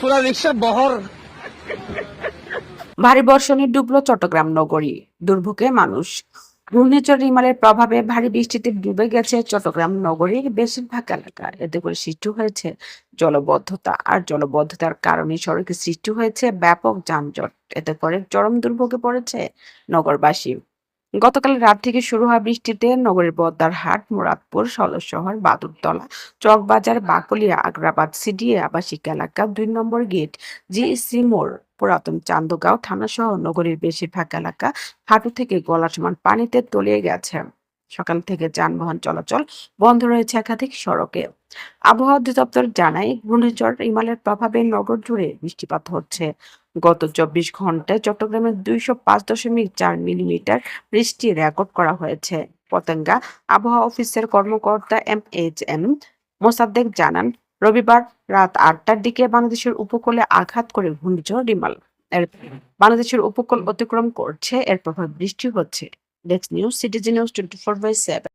পুরা বহর। ভারী বর্ষণে ডুবল চট্টগ্রাম নগরী। দুর্ভোগে মানুষ। ঘূর্ণিঝড় রিমালের প্রভাবে ভারী বৃষ্টিতে ডুবে গেছে চট্টগ্রাম নগরীর বেশিরভাগ এলাকা। এতে করে সৃষ্টি হয়েছে জলবদ্ধতা। আর জলবদ্ধতার কারণে সড়কে সৃষ্টি হয়েছে ব্যাপক যানজট। এতে করে চরম দুর্ভোগে পড়েছে নগরবাসী। গতকাল রাত থেকে শুরু হওয়া বৃষ্টিতে নগরের বদ্দারহাট মুরাদপুর শহর বাদুরতলা, চকবাজার, বাকলিয়া, আগ্রাবাদ সিডিএ আবাসিক এলাকা, দুই নম্বর গেট, জিএসসি মোড়, পুরাতন চান্দগাঁও থানা সহ নগরীর বেশিরভাগ এলাকা হাঁটু থেকে গলা সমান পানিতে তলিয়ে গেছে। সকাল থেকে যানবাহন চলাচল বন্ধ রয়েছে একাধিক সড়কে। আবহাওয়া অধিদপ্তর জানায়, ঘূর্ণিঝড় ইমালের প্রভাবে নগর জুড়ে বৃষ্টিপাত হচ্ছে। গত চব্বিশ ঘন্টায় চট্টগ্রামে দুইশো পাঁচ দশমিক চার মিলিমিটার বৃষ্টি রেকর্ড করা হয়েছে। পতেঙ্গা আবহাওয়া অফিসের কর্মকর্তা এম এইচ এম মোসাদ্দেক জানান, রবিবার রাত আটটার দিকে বাংলাদেশের উপকূলে আঘাত করে ঘূর্ণিঝড় রিমাল এর বাংলাদেশের উপকূল অতিক্রম করছে, এর প্রভাব বৃষ্টি হচ্ছে। desk news CTG news twenty four by seven